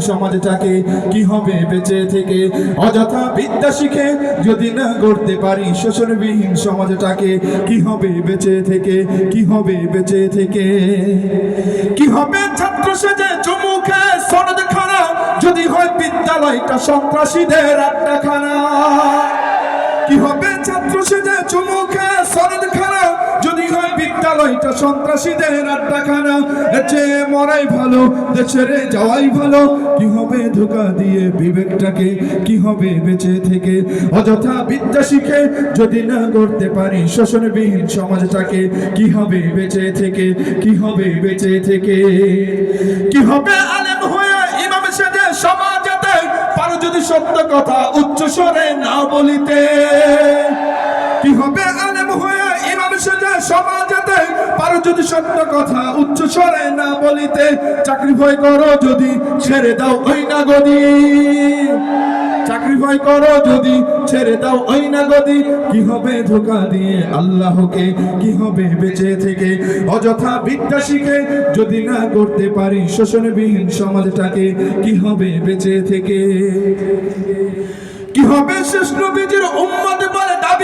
সমাজটাকে কি হবে বেঁচে থেকে? অযথা বিদ্যা শিখে যদি না গড়তে পারি শোষণবিহীন সমাজটাকে, কি হবে বেঁচে থেকে? কি হবে বেঁচে থেকে? কি হবে ছাত্র সেজে চুমুখে সনদ খানা? যদি হয় বিদ্যালয়টা সন্ত্রাসীদের আড্ডাখানা। কি হবে সন্ত্রাসীদের আড্ডাখানা, দেশে মরাই ভালো দেশের যাওয়াই ভালো। কি হবে ধোকা দিয়ে বিবেকটাকে? কি হবে বেঁচে থেকে? অযথা বিদ্যা শিখে যদি না করতে পারি শোষণবিহীন সমাজটাকে, কি হবে বেঁচে থেকে? কি হবে বেঁচে থেকে? কি হবে আলেম হয়ে ইমাম সেজে সমাজেতে? পারো যদি সত্য কথা উচ্চ স্বরে না বলিতে। কি হবে যদি সত্য কথা উচ্চ স্বরে না বলিতে, চাকরি ভয় করো যদি ছেড়ে দাও, ওই না গদি। চাকরি ভয় করো যদি ছেড়ে দাও, ওই না গদি। কি হবে ধোকা দিয়ে আল্লাহকে? কি হবে বেঁচে থেকে? অযথা বিদ্যা শিখে যদি না করতে পারি, শোষণবিহীন সমাজটাকে কি হবে বেঁচে থেকে? কি হবে শেষ নবীজির উম্মত বলে দাবি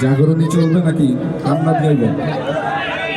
জাগরণী চলবে নাকি আমরা গাইবেন